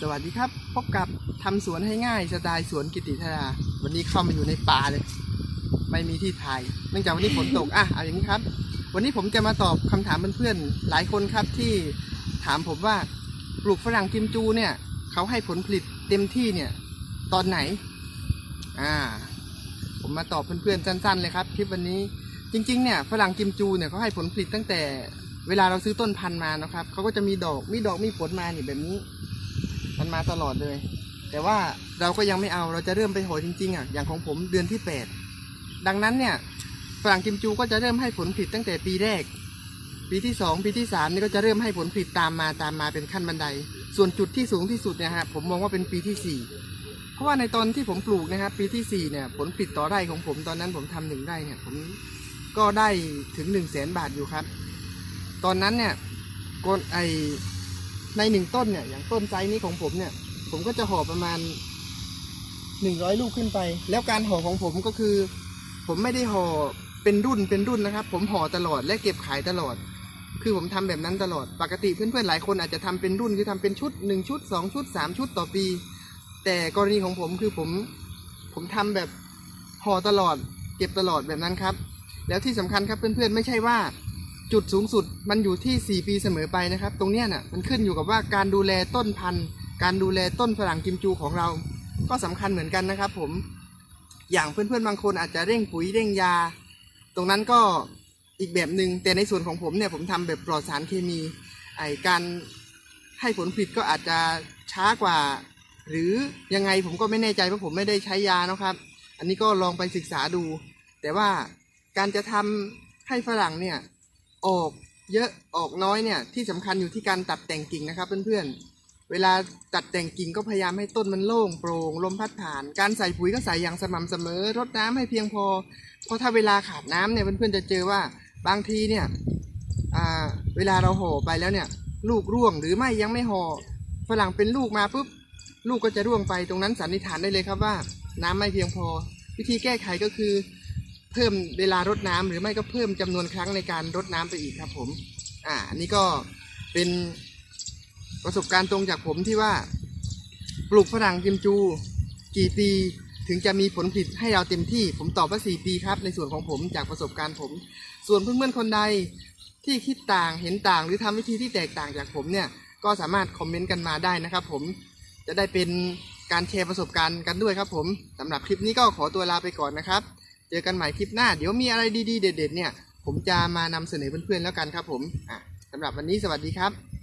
สวัสดีครับ พบกับทำสวนให้ง่ายสไตล์สวนกิติธาราวันนี้เข้ามาอยู่ในป่าเลย ไม่มีที่ถ่าย เนื่องจากวันนี้ฝนตกอะเอาอย่างนี้ครับ วันนี้ผมจะมาตอบคำถามเพื่อนๆหลายคนครับที่ถามผมว่าปลูกฝรั่งกิมจูเนี่ยเขาให้ผลผลิตเต็มที่เนี่ยตอนไหนอ่าผมมาตอบเพื่อนๆสั้น ๆ เลยครับคลิปวันนี้จริงๆเนี่ยฝรั่งกิมจูเนี่ยเขาให้ผลผลิตตั้งแต่เวลาเราซื้อต้นพันธุ์มานะครับเขาก็จะมีดอกมีดอกมีผลมาเนี่ยแบบนี้ มันมาตลอดเลย แต่ว่าเราก็ยังไม่เอาเราจะเริ่มไปโหอจริงๆอะอย่างของผมเดือนที่ 8 ดังนั้นเนี่ยฝรั่งกิมจูก็จะเริ่มให้ผลผลิตตั้งแต่ปีแรก ปีที่ 2 ปีที่3นี่ก็จะเริ่มให้ผลผลิตตามมาตามมาเป็นขั้นบันได ส่วนจุดที่สูงที่สุดเนี่ยฮะผมมองว่าเป็นปีที่ 4 เพราะว่าในตอนที่ผมปลูกนะครับปีที่4เนี่ยผลผลิตต่อไร่ของผมตอนนั้นผมทำหนึ่งไร่เนี่ยผมก็ได้ถึง1นึ่งแสนบาทอยู่ครับ ตอนนั้นเนี่ยกนไอ ในหนึ่งต้นเนี่ยอย่างต้นไซส์นี้ของผมเนี่ย ผมก็จะห่อประมาณหนึ่งร้อยลูกขึ้นไป แล้วการห่อของผมก็คือ ผมไม่ได้ห่อเป็นรุ่นเป็นรุ่นนะครับ ผมห่อตลอดและเก็บขายตลอด คือผมทำแบบนั้นตลอด ปกติเพื่อนๆหลายคนอาจจะทำเป็นรุ่นคือทำเป็นชุดหนึ่งชุดสองชุดสามชุดต่อปี แต่กรณีของผมคือผมผมทำแบบห่อตลอด เก็บตลอดแบบนั้นครับ แล้วที่สำคัญครับเพื่อนๆไม่ใช่ว่า จุดสูงสุดมันอยู่ที่ 4 ปีเสมอไปนะครับ ตรงเนี้ยน่ะมันขึ้นอยู่กับว่าการดูแลต้นพันธุ์ การดูแลต้นฝรั่งกิมจูของเรา ก็สำคัญเหมือนกันนะครับ ผมอย่างเพื่อนๆบางคนอาจจะเร่งปุ๋ยเร่งยา ตรงนั้นก็อีกแบบหนึ่งแต่ในส่วนของผมเนี่ยผมทำแบบปลอดสารเคมีไอการให้ผลผลิตก็อาจจะช้ากว่า หรือยังไงผมก็ไม่แน่ใจเพราะผมไม่ได้ใช้ยานะครับ อันนี้ก็ลองไปศึกษาดู แต่ว่าการจะทำให้ฝรั่งเนี่ย ออกเยอะออกน้อยเนี่ยที่สำคัญอยู่ที่การตัดแต่งกิ่งนะครับเพื่อนๆ เวลาตัดแต่งกิ่งก็พยายามให้ต้นมันโล่งโปร่งลมพัดผ่าน การใส่ปุ๋ยก็ใส่อย่างสม่ำเสมอรดน้ำให้เพียงพอ เพราะถ้าเวลาขาดน้ำเนี่ยเพื่อนๆจะเจอว่าบางทีเนี่ยเวลาเราห่อไปแล้วเนี่ยลูกร่วงหรือไม่ยังไม่ห่อฝรั่งเป็นลูกมาปุ๊บลูกก็จะร่วงไปตรงนั้นสันนิษฐานได้เลยครับว่า น้ำไม่เพียงพอ วิธีแก้ไขก็คือ เพิ่มเวลารดน้ำหรือไม่ก็เพิ่มจำนวนครั้งในการรดน้ำไปอีกครับ ผม อ่าอันนี้ก็เป็นประสบการณ์ตรงจากผมที่ว่า ปลูกฝรั่งกิมจู กี่ปีถึงจะมีผลผลิตให้เราเต็มที่ ผมตอบว่า 4 ปีครับ ในส่วนของผมจากประสบการณ์ผม ส่วนเพื่อนๆคนใดที่คิดต่างเห็นต่าง หรือทำวิธีที่แตกต่างจากผมเนี่ยก็สามารถคอมเมนต์กันมาได้นะครับผมจะได้เป็นการแชร์ประสบการณ์กันด้วยครับผมสำหรับคลิปนี้ก็ขอตัวลาไปก่อนนะครับ เจอกันใหม่คลิปหน้า เดี๋ยวมีอะไรดีๆ เด็ด ๆ เนี่ย ผมจะมานำเสนอเพื่อนๆแล้วกันครับผมอะสำหรับวันนี้สวัสดีครับ